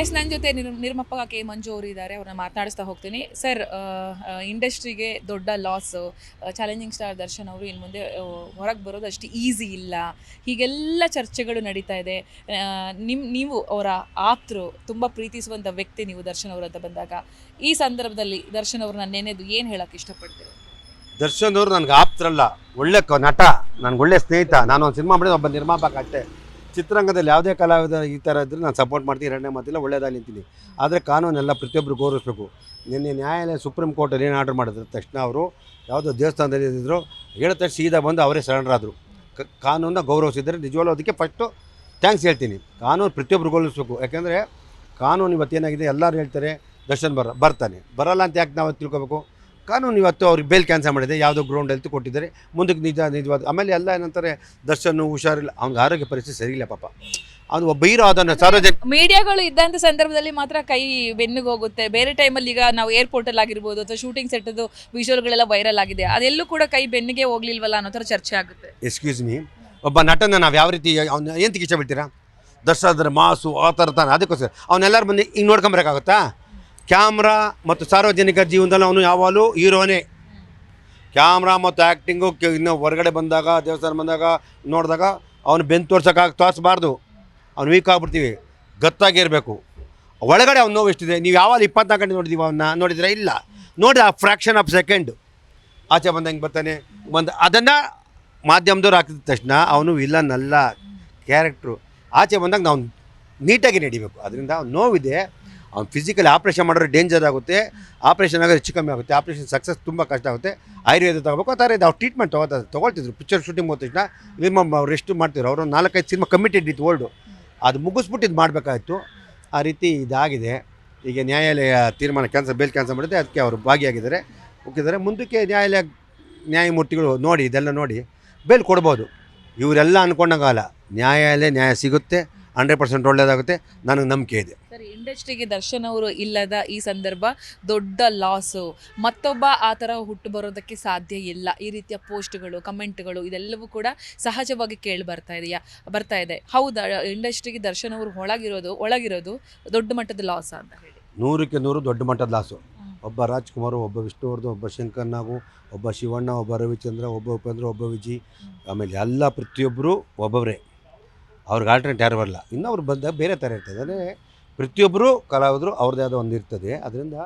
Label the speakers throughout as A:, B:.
A: S ನನ್ನ ಜೊತೆ ನಿರ್ ನಿರ್ಮಾಪಕ ಕೆ ಮಂಜು ಅವರು ಇದ್ದಾರೆ ಅವ್ರನ್ನ ಮಾತನಾಡಿಸ್ತಾ ಹೋಗ್ತೀನಿ. ಸರ್ ಇಂಡಸ್ಟ್ರಿಗೆ ದೊಡ್ಡ ಲಾಸ್ ಚಾಲೆಂಜಿಂಗ್ ಸ್ಟಾರ್ ದರ್ಶನ್ ಅವರು ಇನ್ನು ಮುಂದೆ ಹೊರಗೆ ಬರೋದು ಅಷ್ಟು ಈಸಿ ಇಲ್ಲ. ಹೀಗೆಲ್ಲ ಚರ್ಚೆಗಳು ನಡೀತಾ ಇದೆ. ನಿಮ್ಮ ನೀವು ಅವರ ಆಪ್ತರು ತುಂಬ ಪ್ರೀತಿಸುವಂಥ ವ್ಯಕ್ತಿ ನೀವು ದರ್ಶನ್ ಅವರು ಅಂತ ಬಂದಾಗ, ಈ ಸಂದರ್ಭದಲ್ಲಿ ದರ್ಶನ್ ಅವ್ರನ್ನ ನೆನೆದು ಏನು ಹೇಳಕ್ಕೆ ಇಷ್ಟಪಡ್ತೀವಿ
B: ದರ್ಶನ್ ಅವರು ನನಗೆ ಆಪ್ತರಲ್ಲ ಒಳ್ಳೆ ನಟ, ನನಗೆ ಒಳ್ಳೆ ಸ್ನೇಹಿತ. ನಾನು ಒಂದು ಸಿನಿಮಾ ಮಾಡಿದ, ಒಬ್ಬ ನಿರ್ಮಾಪಕ ಅಷ್ಟೇ. ಚಿತ್ರರಂಗದಲ್ಲಿ ಯಾವುದೇ ಕಲಾವಿದ ಈ ಥರ ಇದ್ದರೂ ನಾನು ಸಪೋರ್ಟ್ ಮಾಡ್ತೀನಿ, ಎರಡನೇ ಮಾತಿಲ್ಲ ಒಳ್ಳೇದಾಗಲಿ ಅಂತೀನಿ. ಆದರೆ ಕಾನೂನೆಲ್ಲ ಪ್ರತಿಯೊಬ್ಬರು ಗೌರವಿಸಬೇಕು. ನಿನ್ನೆ ನ್ಯಾಯಾಲಯ ಸುಪ್ರೀಂ ಕೋರ್ಟಲ್ಲಿ ಏನು ಆರ್ಡರ್ ಮಾಡಿದ್ರು? ತಕ್ಷಣ ಅವರು ಯಾವುದೋ ದೇವಸ್ಥಾನದಲ್ಲಿ ಇದ್ದರು ಹೇಳಿದ ತಕ್ಷಣ ಸೀದಾ ಬಂದು ಅವರೇ ಸರೆಂಡರ್ ಆದರು ಕಾನೂನನ್ನ ಗೌರವಿಸಿದರೆ ನಿಜವಾಗ್ಲೂ ಅದಕ್ಕೆ ಫಸ್ಟು ಥ್ಯಾಂಕ್ಸ್ ಹೇಳ್ತೀನಿ. ಕಾನೂನು ಪ್ರತಿಯೊಬ್ಬರು ಗೌರವಿಸಬೇಕು. ಯಾಕೆಂದರೆ ಕಾನೂನು ಇವತ್ತೇನಾಗಿದೆ ಎಲ್ಲರೂ ಹೇಳ್ತಾರೆ, ದರ್ಶನ್ ಬರ, ಬರ್ತಾನೆ. ಬರಲ್ಲ ಅಂತ ಯಾಕೆ ನಾವು ತಿಳ್ಕೊಬೇಕು? ಕಾನೂನು ಇವತ್ತು ಅವ್ರಿಗೆ ಬೇಲ್ ಕ್ಯಾನ್ಸಲ್ ಮಾಡಿದೆ ಯಾವುದೋ ಗ್ರೌಂಡ್ ಹೆಲ್ತ್ ಕೊಟ್ಟಿದ್ದಾರೆ. ಮುಂದಕ್ಕೆ ನಿಜ ನಿಜವಾದ ಆಮೇಲೆ ಎಲ್ಲ ಏನಂತಾರೆ ದರ್ಶನ್ ಹುಷಾರಿಲ್ಲ. ಅವ್ನಿಗೆ ಆರೋಗ್ಯ ಪರಿಸ್ಥಿತಿ ಸರಿಯಿಲ್ಲ ಪಾಪ. ಅವನು ಒಬ್ಬ ಇರೋ ಅದನ್ನು ಸಾರ್ವಜನಿಕ
A: ಮೀಡಿಯಾಗಳು ಇದ್ದಂಥ ಸಂದರ್ಭದಲ್ಲಿ ಮಾತ್ರ ಕೈ ಬೆನ್ನಿಗೆ ಹೋಗುತ್ತೆ. ಬೇರೆ ಟೈಮಲ್ಲಿ ಈಗ ನಾವು ಏರ್ಪೋರ್ಟಲ್ಲಿ ಆಗಿರ್ಬೋದು ಅಥವಾ ಶೂಟಿಂಗ್ ಸೆಟ್ಟದು ವಿಷುವಲ್ಗಳೆಲ್ಲ ವೈರಲ್ ಆಗಿದೆ. ಅದೆಲ್ಲೂ ಕೂಡ ಕೈ ಬೆನ್ನಿಗೆ ಹೋಗ್ಲಿಲ್ವಲ್ಲ ಅನ್ನೋ ಥರ ಚರ್ಚೆ ಆಗುತ್ತೆ.
B: ಎಕ್ಸ್ಕ್ಯೂಸ್ ಮೀ ಒಬ್ಬ ನಟನ ನಾವು ಯಾವ ರೀತಿ ಅವ್ನು ಏನು ಇಷ್ಟ ಬಿಡ್ತೀರಾ? ದರ್ಶನ ಮಾಸು ಆ ಥರ ತಾನೆ. ಅದಕ್ಕೋಸ್ಕರ ಅವನ್ನೆಲ್ಲರೂ ಬಂದು ಹಿಂಗೆ ನೋಡ್ಕೊಂಬರಕ್ಕಾಗುತ್ತಾ? ಕ್ಯಾಮ್ರಾ ಮತ್ತು ಸಾರ್ವಜನಿಕ ಜೀವನದಲ್ಲಿ ಅವನು ಯಾವಾಗಲೂ ಹೀರೋನೇ. ಕ್ಯಾಮ್ರಾ ಮತ್ತು ಆ್ಯಕ್ಟಿಂಗು ಇನ್ನು ಹೊರಗಡೆ ಬಂದಾಗ ದೇವಸ್ಥಾನ ಬಂದಾಗ, ನೋಡಿದಾಗ ಅವನು ಬೆನ್ನು ತೋರ್ಸೋಕ್ಕಾಗ ತೋರಿಸ್ಬಾರ್ದು ಅವ್ನು ವೀಕ್ ಆಗ್ಬಿಡ್ತೀವಿ. ಗತ್ತಾಗಿರಬೇಕು ಒಳಗಡೆ ಅವ್ನು ನೋವು ಎಷ್ಟಿದೆ? ನೀವು ಯಾವಾಗ ಇಪ್ಪತ್ನಾಲ್ಕು ಗಂಟೆ ನೋಡಿದೀವಿ ಅವನ್ನ ನೋಡಿದರೆ ಇಲ್ಲ. ನೋಡಿ ಆ ಫ್ರ್ಯಾಕ್ಷನ್ ಆಫ್ ಸೆಕೆಂಡ್ ಆಚೆ ಬಂದಂಗೆ ಬರ್ತಾನೆ? ಬಂದು ಅದನ್ನು ಮಾಧ್ಯಮದವ್ರು ಹಾಕಿದ ತಕ್ಷಣ ಅವನು ಇಲ್ಲ ನಲ್ಲ ಕ್ಯಾರೆಕ್ಟ್ರು ಆಚೆ ಬಂದಾಗ ನಾವು ನೀಟಾಗಿ ನಡಿಬೇಕು. ಅದರಿಂದ ನೋವಿದೆ. ಅವ್ನು ಫಿಸಿಕಲಿ ಆಪ್ರೇಷನ್ ಮಾಡಿದ್ರೆ ಡೇಂಜರ್ ಆಗುತ್ತೆ. ಆಪ್ರೇಷನ್ ಆಗೋದು ಹೆಚ್ಚು ಕಮ್ಮಿ ಆಗುತ್ತೆ. ಆಪ್ರೇಷನ್ ಸಕ್ಸಸ್ ತುಂಬ ಕಷ್ಟ ಆಗುತ್ತೆ. ಆಯುರ್ವೇದ ತಗೋಬೇಕು. ಆ ಥರ ಇದು. ಅವ್ರು ಟ್ರೀಟ್ಮೆಂಟ್ ತೊಗೋತಾರೆ ತೊಗೊಳ್ತಿದ್ರು. ಪಿಕ್ಚರ್ ಶೂಟಿಂಗ್ ಹೋದ ತಕ್ಷಣ ನಿಮ್ಮ ಅವ್ರು ರೆಸ್ಟ್ ಮಾಡ್ತಿದ್ರು? ಅವರು ನಾಲ್ಕೈದು ಸಿನಿಮಾ ಕಮಿಟೆಡ್ ಇತ್ತು ಓಲ್ಡು ಅದು ಮುಗಿಸ್ಬಿಟ್ಟು ಇದು ಮಾಡಬೇಕಾಗಿತ್ತು ಆ ರೀತಿ ಇದಾಗಿದೆ. ಈಗ ನ್ಯಾಯಾಲಯ ತೀರ್ಮಾನ ಕ್ಯಾನ್ಸಲ್ ಬೇಲ್ ಕ್ಯಾನ್ಸಲ್ ಮಾಡಿದೆ ಅದಕ್ಕೆ ಅವರು ಭಾಗಿಯಾಗಿದ್ದಾರೆ. ಹೋಗಿದ್ದಾರೆ. ಮುಂದಕ್ಕೆ ನ್ಯಾಯಾಲಯ ನ್ಯಾಯಮೂರ್ತಿಗಳು ನೋಡಿ, ಇದೆಲ್ಲ ನೋಡಿ ಬೇಲ್ ಕೊಡ್ಬೋದು. ಇವರೆಲ್ಲ ಅಂದ್ಕೊಂಡಂಗಲ್ಲ ನ್ಯಾಯಾಲಯ ನ್ಯಾಯ ಸಿಗುತ್ತೆ. ಹಂಡ್ರೆಡ್ ಪರ್ಸೆಂಟ್ ಒಳ್ಳೆಯದಾಗುತ್ತೆ ನನಗೆ ನಂಬಿಕೆ ಇದೆ.
A: ಸರ್ ಇಂಡಸ್ಟ್ರಿಗೆ ದರ್ಶನ್ ಅವರು ಇಲ್ಲದ ಈ ಸಂದರ್ಭ ದೊಡ್ಡ ಲಾಸು ಮತ್ತೊಬ್ಬ ಆ ಥರ ಹುಟ್ಟು ಬರೋದಕ್ಕೆ ಸಾಧ್ಯ ಇಲ್ಲ. ಈ ರೀತಿಯ ಪೋಸ್ಟ್ಗಳು ಕಮೆಂಟ್ಗಳು ಇದೆಲ್ಲವೂ ಕೂಡ ಸಹಜವಾಗಿ ಕೇಳಿ ಬರ್ತಾ ಇದೆಯಾ ಬರ್ತಾ ಇದೆ. ಹೌದಾ ಇಂಡಸ್ಟ್ರಿಗೆ ದರ್ಶನ್ ಅವರು ಒಳಗಿರೋದು ಒಳಗಿರೋದು ದೊಡ್ಡ ಮಟ್ಟದ ಲಾಸ್ ಅಂತ ಹೇಳಿ.
B: ನೂರಕ್ಕೆ ನೂರು ದೊಡ್ಡ ಮಟ್ಟದ ಲಾಸು ಒಬ್ಬ ರಾಜ್ಕುಮಾರ್ ಒಬ್ಬ ವಿಷ್ಣುವರ್ಧನ್ ಒಬ್ಬ ಶಂಕರ್ ನಾಗು ಒಬ್ಬ ಶಿವಣ್ಣ ಒಬ್ಬ ರವಿಚಂದ್ರ ಒಬ್ಬ ಉಪೇಂದ್ರ ಒಬ್ಬ ವಿಜಿ. ಆಮೇಲೆ ಎಲ್ಲ ಪ್ರತಿಯೊಬ್ಬರು ಒಬ್ಬೊಬ್ಬರೇ ಅವ್ರಿಗೆ ಆಲ್ಟರ್ನೇಟ್ ಯಾರು ಬರಲ್ಲ. ಇನ್ನು ಅವ್ರು ಬಂದಾಗ ಬೇರೆ ಥರ ಇರ್ತದೆ. ಅಂದರೆ ಪ್ರತಿಯೊಬ್ಬರು ಕಲಾವಿದರು ಅವ್ರದ್ದೇ ಆದ ಒಂದು ಇರ್ತದೆ. ಅದರಿಂದ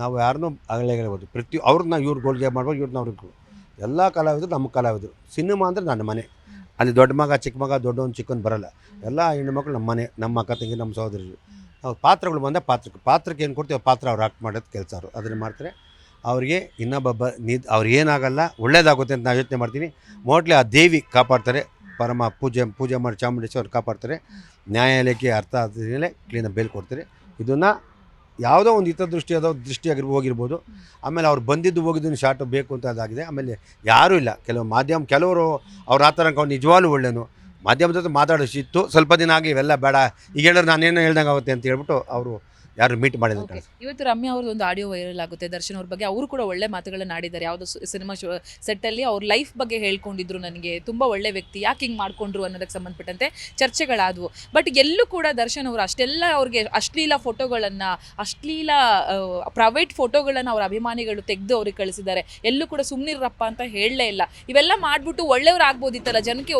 B: ನಾವು ಯಾರನ್ನೂ ಆಗಲೇ ಹೇಳ್ಬೋದು ಪ್ರತಿ ಅವ್ರನ್ನ ಇವ್ರು ಗೋಲ್ಗೆ ಮಾಡ್ಬೋದು ಇವ್ರನ್ನ ಅವ್ರಿಗೆ ಎಲ್ಲ ಕಲಾವಿದರು ನಮ್ಮ ಕಲಾವಿದರು. ಸಿನಿಮಾ ಅಂದರೆ ನನ್ನ ಮನೆ. ಅಲ್ಲಿ ದೊಡ್ಡ ಮಗ, ಚಿಕ್ಕ ಮಗ, ದೊಡ್ಡವನು ಚಿಕ್ಕವನು ಬರಲ್ಲ. ಎಲ್ಲ ಹೆಣ್ಣು ಮಕ್ಕಳು ನಮ್ಮ ಮನೆ, ನಮ್ಮ ಅಕ್ಕ ತಂಗಿ, ನಮ್ಮ ಸಹೋದರರು. ನಾವು ಪಾತ್ರಗಳು ಬಂದ ಪಾತ್ರಕ್ಕೆ ಪಾತ್ರಕ್ಕೆ ಏನು ಕೊಡ್ತೀವಿ ಪಾತ್ರ ಅವ್ರು ಆಕ್ಟ್ ಮಾಡೋದು ಕೆಲಸ ಅವರು. ಅದನ್ನು ಮಾಡ್ತಾರೆ. ಅವರಿಗೆ ಇನ್ನೊಬ್ಬ ಬ ನಿ ಅವ್ರು ಏನಾಗಲ್ಲ, ಒಳ್ಳೇದಾಗುತ್ತೆ ಅಂತ ನಾವು ಯೋಚನೆ ಮಾಡ್ತೀನಿ. ಮೋಟ್ಲಿ ಆ ದೇವಿ ಕಾಪಾಡ್ತಾರೆ. ಪರಮ ಪೂಜೆ ಪೂಜೆ ಮಾಡಿ ಚಾಮುಂಡೇಶ್ವರಿ ಕಾಪಾಡ್ತಾರೆ. ನ್ಯಾಯಾಲಯಕ್ಕೆ ಅರ್ಥ ಆದಮೇಲೆ ಕ್ಲೀನಾಗಿ ಬೇಲ್ ಕೊಡ್ತಾರೆ. ಇದನ್ನು ಯಾವುದೋ ಒಂದು ಹಿತದೃಷ್ಟಿ ಅದೋ ದೃಷ್ಟಿಯಾಗಿ ಹೋಗಿರ್ಬೋದು. ಆಮೇಲೆ ಅವ್ರು ಬಂದಿದ್ದು ಹೋಗಿದ್ದು ಶಾರ್ಟ್ ಬೇಕು ಅಂತ ಅದಾಗಿದೆ. ಆಮೇಲೆ ಯಾರೂ ಇಲ್ಲ. ಕೆಲವು ಮಾಧ್ಯಮ, ಕೆಲವರು ಅವ್ರು ಆ ಥರ ಅವ್ನು ನಿಜವಾಗ್ಲೂ ಒಳ್ಳೆಯನು ಮಾಧ್ಯಮದ ಜೊತೆ ಸ್ವಲ್ಪ ದಿನ ಆಗಿ ಇವೆಲ್ಲ ಬೇಡ. ಈಗ ಹೇಳಿದ್ರೆ ನಾನೇನು ಹೇಳ್ದಂಗೆ ಆಗುತ್ತೆ ಅಂತ ಹೇಳ್ಬಿಟ್ಟು ಅವರು ಯಾರು ಮೀಟ್ ಮಾಡಿದ್ರು
A: ಇವತ್ತು ರಮ್ಯಾ ಅವ್ರದ್ದು ಒಂದು ಆಡಿಯೋ ವೈರಲ್ ಆಗುತ್ತೆ ದರ್ಶನ್ ಅವ್ರ ಬಗ್ಗೆ. ಅವರು ಕೂಡ ಒಳ್ಳೆ ಮಾತುಗಳನ್ನ ಆಡಿದ್ದಾರೆ ಯಾವುದೋ ಸಿನಿಮಾ ಶೋ ಸೆಟ್ಟಲ್ಲಿ ಅವ್ರ ಲೈಫ್ ಬಗ್ಗೆ ಹೇಳ್ಕೊಂಡಿದ್ರು ನನಗೆ. ತುಂಬ ಒಳ್ಳೆ ವ್ಯಕ್ತಿ. ಯಾಕೆ ಹಿಂಗೆ ಮಾಡ್ಕೊಂಡ್ರು ಅನ್ನೋದಕ್ಕೆ ಸಂಬಂಧಪಟ್ಟಂತೆ ಚರ್ಚೆಗಳಾದವು. ಬಟ್ ಎಲ್ಲೂ ಕೂಡ ದರ್ಶನ್ ಅವರು ಅಷ್ಟೆಲ್ಲ ಅವ್ರಿಗೆ ಅಶ್ಲೀಲ ಫೋಟೋಗಳನ್ನು ಅಶ್ಲೀಲ ಪ್ರೈವೇಟ್ ಫೋಟೋಗಳನ್ನು ಅವ್ರ ಅಭಿಮಾನಿಗಳು ತೆಗೆದು ಅವ್ರಿಗೆ ಕಳಿಸಿದ್ದಾರೆ. ಎಲ್ಲೂ ಕೂಡ ಸುಮ್ಮನಿರಪ್ಪ ಅಂತ ಹೇಳಲೇ ಇಲ್ಲ. ಇವೆಲ್ಲ ಮಾಡಿಬಿಟ್ಟು ಒಳ್ಳೆಯವ್ರು ಆಗ್ಬೋದಿತ್ತಲ್ಲ? ಜನಕ್ಕೆ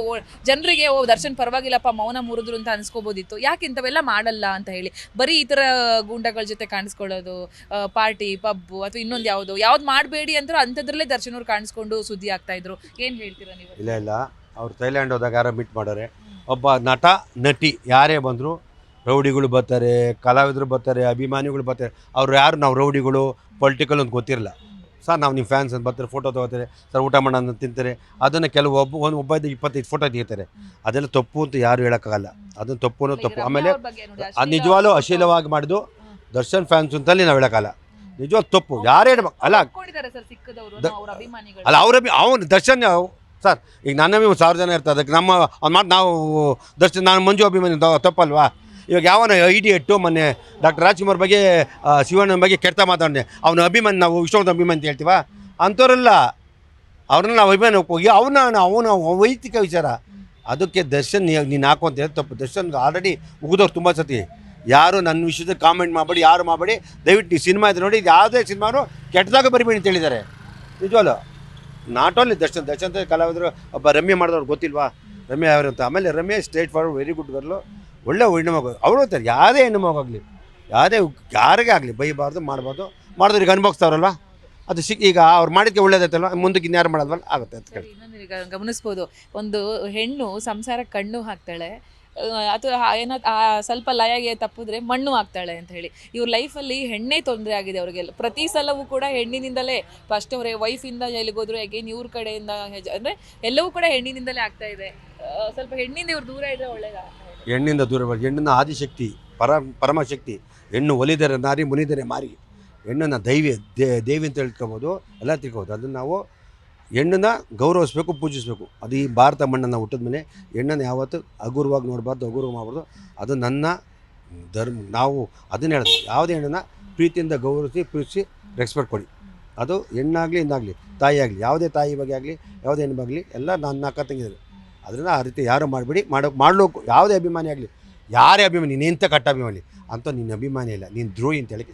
A: ಜನರಿಗೆ ಓ ದರ್ಶನ್ ಪರವಾಗಿಲ್ಲಪ್ಪ ಮೌನ ಮುರಿದ್ರು ಅಂತ ಅನ್ಸ್ಕೋಬೋದಿತ್ತು. ಯಾಕೆ ಇಂಥವೆಲ್ಲ ಮಾಡಲ್ಲ ಅಂತ ಹೇಳಿ. ಬರೀ ಈ ಥರ ಗೂಂಡಗಳ ಜೊತೆ ಕಾಣಿಸ್ಕೊಳ್ಳೋದು ಪಾರ್ಟಿ ಪಬ್ಬು ಅಥವಾ ಇನ್ನೊಂದು ಯಾವುದು? ಯಾವ್ದು ಮಾಡಬೇಡಿ ಅಂದ್ರೆ ಅಂಥದ್ರಲ್ಲೇ ದರ್ಶನ್ ಅವ್ರು ಕಾಣಿಸ್ಕೊಂಡು ಸುದ್ದಿ ಆಗ್ತಾ ಇದ್ರು. ಏನು ಹೇಳ್ತೀರಾ ನೀವು?
B: ಇಲ್ಲ ಇಲ್ಲ. ಅವ್ರು ಥೈಲ್ಯಾಂಡ್ ಹೋದಾಗ ಯಾರೋ ಮೀಟ್ ಮಾಡೋರೆ ಒಬ್ಬ ನಟ ನಟಿ ಯಾರೇ ಬಂದರು ರೌಡಿಗಳು ಬರ್ತಾರೆ ಕಲಾವಿದರು ಬರ್ತಾರೆ ಅಭಿಮಾನಿಗಳು ಬರ್ತಾರೆ. ಅವ್ರು ಯಾರು? ನಾವು ರೌಡಿಗಳು ಪೊಲಿಟಿಕಲ್ ಅಂತ ಗೊತ್ತಿರಲ್ಲ. ಸರ್ ನಾವು ನಿಮ್ಮ ಫ್ಯಾನ್ಸ್ ಅಂತ ಬರ್ತಾರೆ ಫೋಟೋ ತೊಗೋತಾರೆ. ಸರ್ ಊಟ ಮಾಡೋಣ ಅಂತ ತಿಂತಾರೆ. ಅದನ್ನು ಕೆಲವು ಒಬ್ಬ ಒಂದು ಒಬ್ಬ ಇಪ್ಪತ್ತೈದು ಫೋಟೋ ತೆಗಿತಾರೆ. ಅದೆಲ್ಲ ತಪ್ಪು ಅಂತ ಯಾರು ಹೇಳೋಕ್ಕಾಗಲ್ಲ. ಅದನ್ನು ತಪ್ಪು ಅನ್ನೋದು ತಪ್ಪು. ಆಮೇಲೆ ಆ ನಿಜವಾಗ್ಲೂ ಅಶೀಲವಾಗಿ ಮಾಡಿದ್ದು ದರ್ಶನ್ ಫ್ಯಾನ್ಸ್ ಅಂತಲ್ಲಿ ನಾವು ಹೇಳೋಕ್ಕಲ್ಲ ನಿಜವಾಗ್ ತಪ್ಪು. ಯಾರೇ ಅಲ್ಲ ಅಲ್ಲ ಅವ್ರ ಅವನು ದರ್ಶನ್ ಸರ್ ಈಗ ನನ್ನ ಅಭಿಮಾನಿ ಸಾವಿರ ಜನ ಇರ್ತಾರೆ ಅದಕ್ಕೆ ನಮ್ಮ ಅವ್ನು ಮಾತು ನಾವು ದರ್ಶನ್ ನಾನು ಮಂಜು ಅಭಿಮಾನಿ ತಪ್ಪಲ್ವಾ? ಇವಾಗ ಯಾವನ ಐಡಿಯಟ್ಟು ಮೊನ್ನೆ ಡಾಕ್ಟರ್ ರಾಜ್ಕುಮಾರ್ ಬಗ್ಗೆ ಶಿವಣ್ಣ ಬಗ್ಗೆ ಕೆಟ್ಟ ಮಾತಾಡಿದೆ. ಅವನ ಅಭಿಮಾನಿ ನಾವು ವಿಶ್ವನಾಥ ಅಭಿಮಾನಿ ಅಂತ ಹೇಳ್ತೀವ? ಅಂಥವ್ರಲ್ಲ. ಅವ್ರನ್ನ ನಾವು ಅಭಿಮಾನಿ ಹೋಗಿ ಅವನ ಅವನ ವೈಯಕ್ತಿಕ ವಿಚಾರ. ಅದಕ್ಕೆ ದರ್ಶನ್ ನೀನು ಹಾಕು ಅಂತ ಹೇಳಿ ತಪ್ಪು. ದರ್ಶನ್ ಆಲ್ರೆಡಿ ಮುಗಿದವ್ರು ತುಂಬ ಸತಿ. ಯಾರು ನನ್ನ ವಿಷಯದ ಕಾಮೆಂಟ್ ಮಾಡಬೇಡಿ ಯಾರು ಮಾಡಬೇಡಿ ದಯವಿಟ್ಟು ಈ ಸಿನಿಮಾ ಇದೆ ನೋಡಿ ಯಾವುದೇ ಸಿನಿಮಾನು ಕೆಟ್ಟದಾಗ ಬರಿಬೇಡಿ ಅಂತ ಹೇಳಿದ್ದಾರೆ. ನಿಜವಲ್ಲ? ನಾಟ್ ಓನ್ಲಿ ದರ್ಶನ್ ದರ್ಶನ್ ಕಲಾವಿದರು ಒಬ್ಬ ರಮ್ಯ ಮಾಡಿದವ್ರು ಗೊತ್ತಿಲ್ವಾ? ರಮ್ಯ ಯಾರು ಅಂತ. ಆಮೇಲೆ Ramya straight forward very good girl ಒಳ್ಳೆ ಹೆಣ್ಣು ಮಗು. ಅವರು ಅಂತಾರೆ ಯಾವುದೇ ಹೆಣ್ಣು ಮಗು ಆಗಲಿ ಯಾವುದೇ ಯಾರಿಗೇ ಆಗಲಿ ಬೈಬಾರ್ದು ಮಾಡಬಾರ್ದು. ಮಾಡಿದ್ರಿಗೆ ಅನುಭವಿಸ್ತಾವ್ರಲ್ವ? ಅದು ಸಿಕ್ ಈಗ ಅವ್ರು ಮಾಡಿದ್ಕೆ ಒಳ್ಳೇದಾಯ್ತಲ್ವ? ಮುಂದಕ್ಕೆ ಇನ್ಯಾರು ಮಾಡೋದಲ್ಲ ಆಗುತ್ತೆ ಅಂತ ಹೇಳಿ
A: ಈಗ ಗಮನಿಸ್ಬೋದು. ಒಂದು ಹೆಣ್ಣು ಸಂಸಾರ ಕಣ್ಣು ಹಾಕ್ತಾಳೆ. ಅಥವಾ ಏನೋ ಸ್ವಲ್ಪ ಲಯಗೆ ತಪ್ಪಿದ್ರೆ ಮಣ್ಣು ಆಗ್ತಾಳೆ ಅಂತ ಹೇಳಿ. ಇವ್ರ ಲೈಫಲ್ಲಿ ಹೆಣ್ಣೇ ತೊಂದರೆ ಆಗಿದೆ ಅವ್ರಿಗೆಲ್ಲ. ಪ್ರತಿ ಸಲವೂ ಕೂಡ ಹೆಣ್ಣಿನಿಂದಲೇ ಫಸ್ಟ್ ಅವರೇ ವೈಫಿಂದ ಎಲ್ಲಿಗೆ ಹೋದ್ರು ಅಗೇನ್ ಇವ್ರ ಕಡೆಯಿಂದ ಅಂದರೆ ಎಲ್ಲವೂ ಕೂಡ ಹೆಣ್ಣಿನಿಂದಲೇ ಆಗ್ತಾ ಇದೆ. ಸ್ವಲ್ಪ ಹೆಣ್ಣಿಂದ ಇವ್ರು ದೂರ ಇದ್ರೆ ಒಳ್ಳೇದ?
B: ಹೆಣ್ಣಿಂದ ದೂರ ಹೆಣ್ಣಿನ ಆದಿಶಕ್ತಿ, ಪರ ಪರಮಶಕ್ತಿ, ಹೆಣ್ಣು ಒಲಿದರೆ ನಾರಿ, ಮುನಿದರೆ ಮಾರಿ. ಹೆಣ್ಣನ್ನು ದೈವಿ ದೇವಿ ಅಂತ ತಿಳ್ಕೊಬೋದು ಎಲ್ಲ ತಿಳ್ಕೊಬೋದು. ಅದನ್ನು ನಾವು ಹೆಣ್ಣನ್ನು ಗೌರವಿಸ್ಬೇಕು, ಪೂಜಿಸಬೇಕು. ಅದು ಈ ಭಾರತ ಮಣ್ಣನ್ನು ಹುಟ್ಟಿದ ಮೇಲೆ ಹೆಣ್ಣನ್ನು ಯಾವತ್ತು ಹಗುರವಾಗಿ ನೋಡಬಾರ್ದು ಹಗುರ ಮಾಡಬಾರ್ದು. ಅದು ನನ್ನ ಧರ್ಮ. ನಾವು ಅದನ್ನ ಹೇಳೋದು. ಯಾವುದೇ ಹೆಣ್ಣನ್ನು ಪ್ರೀತಿಯಿಂದ ಗೌರವಿಸಿ ಪ್ರೀತಿಸಿ ರೆಸ್ಪೆಕ್ಟ್ ಕೊಡಿ. ಅದು ಹೆಣ್ಣಾಗಲಿ ಹೆಣ್ಣಾಗಲಿ ತಾಯಿ ಆಗಲಿ, ಯಾವುದೇ ತಾಯಿ ಬಗ್ಗೆ ಆಗಲಿ, ಯಾವುದೇ ಹೆಣ್ಣು ಆಗಲಿ, ಎಲ್ಲ ನನ್ನ ಅಕ್ಕ ತಂಗಿದ್ರು ಅದರಿಂದ ಆ ರೀತಿ ಯಾರು ಮಾಡಬೇಡಿ ಮಾಡೋಕೆ ಮಾಡಲೋಕು ಯಾವುದೇ ಅಭಿಮಾನಿ ಆಗಲಿ. ಯಾರೇ ಅಭಿಮಾನಿ ನೀನು ಎಂಥ ಕಟ್ಟ ಅಭಿಮಾನಿ. ಅಂತ ನಿನ್ನ ಅಭಿಮಾನಿ ಇಲ್ಲ, ನೀನು ದ್ರೋಹಿ ಅಂತ
A: ಹೇಳಿ.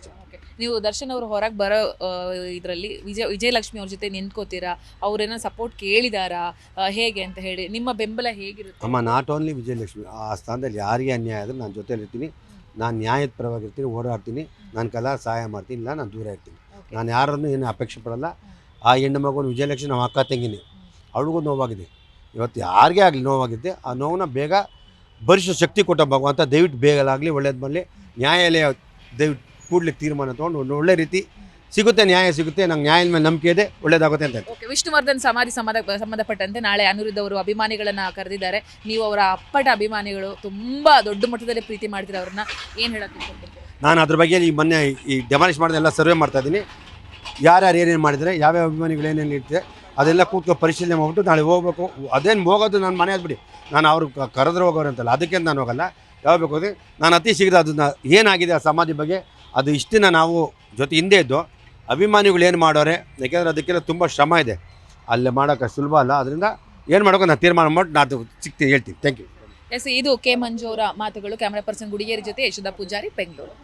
A: ನೀವು ದರ್ಶನ್ ಅವರು ಹೊರಗೆ ಬರೋ ಇದರಲ್ಲಿ ವಿಜಯ ವಿಜಯಲಕ್ಷ್ಮಿ ಅವ್ರ ಜೊತೆ ನಿಂತ್ಕೋತೀರಾ? ಅವ್ರೇನೋ ಸಪೋರ್ಟ್ ಕೇಳಿದಾರಾ? ಹೇಗೆ ಅಂತ ಹೇಳಿ. ನಿಮ್ಮ ಬೆಂಬಲ ಹೇಗಿರುತ್ತೆ?
B: ಅಮ್ಮ ನಾಟ್ ಓನ್ಲಿ ವಿಜಯಲಕ್ಷ್ಮಿ ಆ ಸ್ಥಾನದಲ್ಲಿ ಯಾರಿಗೆ ಅನ್ಯಾಯ ಆದರೂ ನಾನು ಜೊತೆಲಿರ್ತೀನಿ. ನಾನು ನ್ಯಾಯದ ಪರವಾಗಿರ್ತೀನಿ ಓಡಾಡ್ತೀನಿ ನಾನು ಕಲಾ ಸಹಾಯ ಮಾಡ್ತೀನಿ ಇಲ್ಲ ನಾನು ದೂರ ಇರ್ತೀನಿ. ನಾನು ಯಾರನ್ನು ಏನು ಅಪೇಕ್ಷೆ ಪಡಲ್ಲ. ಆ ಹೆಣ್ಣು ಮಗನ ವಿಜಯಲಕ್ಷ್ಮಿ ನಮ್ಮ ಅಕ್ಕ ತೆಂಗಿನಿ. ಅವಳಿಗೂ ನೋವಾಗಿದೆ. ಇವತ್ತು ಯಾರಿಗೇ ಆಗಲಿ ನೋವಾಗಿದ್ದೆ ಆ ನೋವನ್ನ ಬೇಗ ಭರಿಸೋ ಶಕ್ತಿ ಕೊಟ್ಟ ಭಗವಂತ ದಯವಿಟ್ಟು ಬೇಗಲಾಗಲಿ ಒಳ್ಳೇದು ಬರಲಿ ನ್ಯಾಯಾಲಯ ದಯವಿಟ್ಟು ಕೂಡ್ಲಿಕ್ಕೆ ತೀರ್ಮಾನ ತಗೊಂಡು ಒಂದು ಒಳ್ಳೆ ರೀತಿ ಸಿಗುತ್ತೆ ನ್ಯಾಯ ಸಿಗುತ್ತೆ ನಂಗೆ ನ್ಯಾಯದ ಮೇಲೆ ನಂಬಿಕೆ ಇದೆ ಒಳ್ಳೇದಾಗುತ್ತೆ ಅಂತ
A: ಓಕೆ ವಿಷ್ಣುವರ್ಧನ್ ಸಮಾಧಿ ಸಂಬಂಧ ಸಂಬಂಧಪಟ್ಟಂತೆ ನಾಳೆ ಅನಿರುದ್ಧ ಅವರು ಅಭಿಮಾನಿಗಳನ್ನ ಕರೆದಿದ್ದಾರೆ. ನೀವು ಅವರ ಅಪ್ಪಟ ಅಭಿಮಾನಿಗಳು ತುಂಬಾ ದೊಡ್ಡ ಮಟ್ಟದಲ್ಲಿ ಪ್ರೀತಿ ಮಾಡ್ತೀರಾ ಅವ್ರನ್ನ. ಏನು ಹೇಳಕ್ ಇಷ್ಟಪಡ್ತೀರಾ?
B: ನಾನು ಅದ್ರ ಬಗ್ಗೆ ಈ ಮೊನ್ನೆ ಈ ಡೆಮಾಲಿಷ್ ಮಾಡಿದೆಲ್ಲ ಸರ್ವೆ ಮಾಡ್ತಾ ಇದ್ದೀನಿ. ಯಾರ್ಯಾರು ಏನೇನು ಮಾಡಿದರೆ ಯಾವ್ಯಾವ ಅಭಿಮಾನಿಗಳು ಏನೇನು ಇರ್ತಾರೆ ಅದೆಲ್ಲ ಕೂತ್ಕೊಂಡು ಪರಿಶೀಲನೆ ಮಾಡ್ಬಿಟ್ಟು ನಾಳೆ ಹೋಗ್ಬೇಕು. ಅದೇನು ಹೋಗೋದು ನಾನು ಮನೆ ಬಿಡಿ ನಾನು ಅವ್ರು ಕರೆದ್ರೆ ಹೋಗೋರು ಅಂತಲ್ಲ ಅದಕ್ಕೆ ನಾನು ಹೋಗಲ್ಲ. ಯಾವ ಬೇಕು ಹೋದ್ರೆ ನಾನು ಅತಿ ಶೀಘ್ರ ಅದನ್ನ ಏನಾಗಿದೆ ಆ ಸಮಾಧಿ ಬಗ್ಗೆ ಅದು ಇಷ್ಟಿನ ನಾವು ಜೊತೆ ಹಿಂದೆ ಇದ್ದು ಅಭಿಮಾನಿಗಳು ಏನು ಮಾಡೋರೆ, ಯಾಕೆಂದರೆ ಅದಕ್ಕೆಲ್ಲ ತುಂಬ ಶ್ರಮ ಇದೆ. ಅಲ್ಲಿ ಮಾಡೋಕ್ಕೆ ಸುಲಭ ಅಲ್ಲ ಅದರಿಂದ ಏನು ಮಾಡೋಕೆ ನಾನು ತೀರ್ಮಾನ ಮಾಡಿ ನಾನು ಸಿಗ್ತೀನಿ ಹೇಳ್ತೀನಿ. ಥ್ಯಾಂಕ್ ಯು
A: ಎಸ್ ಇದು ಕೆ ಮಂಜು ಅವರ ಮಾತುಗಳು. ಕ್ಯಾಮರಾ ಪರ್ಸನ್ ಗುಡಿಗೇರಿ ಜೊತೆ ಯಶೋಧ ಪೂಜಾರಿ, ಬೆಂಗಳೂರು.